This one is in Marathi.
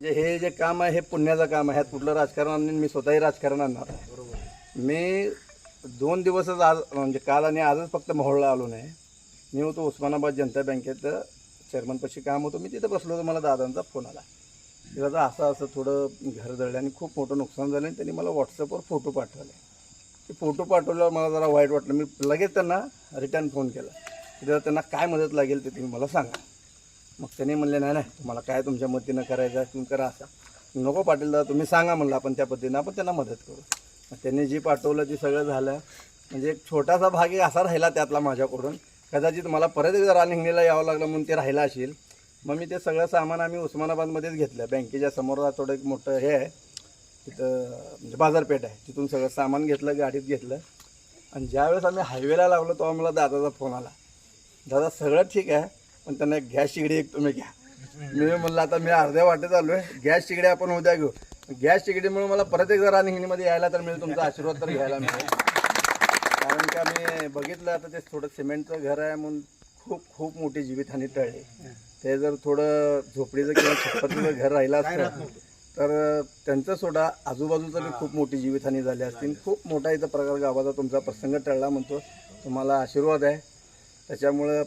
म्हणजे हे जे काम आहे हे पुण्याचं काम आहे. ह्यात कुठलं राजकारण आणि मी स्वतःही राजकारण आणणार आहे. मी दोन दिवसच आज म्हणजे काल आणि आजच फक्त मोहोळला आलो नाही. मी होतो उस्मानाबाद जनता बँकेत चेअरमनपाशी काम होतं. मी तिथं बसलो होतो मला दादांचा फोन आला. की दादा असं असं थोडं घर जळलं आणि खूप मोठं नुकसान झालं आणि त्यांनी मला व्हॉट्सअपवर फोटो पाठवले. ते फोटो पाठवल्यावर मला जरा वाईट वाटलं. मी लगेच त्यांना रिटर्न फोन केला. की दादा त्यांना काय मदत लागेल ते तुम्ही मला सांगा. मग त्याने म्हणले नाही नाही तुम्हाला काय तुमच्या मतीनं करायचं तुम्ही करा असा. नको पाटील दादा तुम्ही सांगा म्हणलं आपण त्या पद्धतीनं आपण त्यांना मदत करू. मग त्यांनी जी पाठवलं ते सगळं झालं. म्हणजे एक छोटासा भाग एक असा राहिला त्यातला माझ्याकडून. कदाचित मला परत एकदा रानिंगणीला यावं लागलं म्हणून ते राहिलं असेल. मग मी ते सगळं सामान आम्ही उस्मानाबादमध्येच घेतलं. बँकेच्या समोर थोडं एक मोठं हे आहे. तिथं म्हणजे बाजारपेठ आहे. तिथून सगळं सामान घेतलं गाडीत घेतलं. आणि ज्यावेळेस आम्ही हायवेला लागलो तेव्हा मला दादाचा फोन आला. दादा सगळं ठीक आहे. पण त्यांना एक गॅस शिगडी एक तुम्ही घ्या. मी म्हणलं आता मी अर्ध्या वाटे आलो आहे गॅस शिगडी आपण उद्या घेऊ. गॅस शिगडीमुळे मला परत एकदा रानिंगमध्ये यायला तर मिळेल तुमचा आशीर्वाद तर घ्यायला मिळेल. कारण का मी बघितलं आता ते थोडं सिमेंटचं घर आहे म्हणून खूप खूप मोठी जीवितहानी टळली. ते जर थोडं झोपडीचं किंवा छप्पतीचं घर राहिलं असतं तर त्यांचं सोडा आजूबाजूचं बी खूप मोठी जीवितहानी झाली असती. खूप मोठा इथं प्रकार गावाचा तुमचा प्रसंग टळला म्हणतो. तुम्हाला आशीर्वाद आहे. त्याच्यामुळं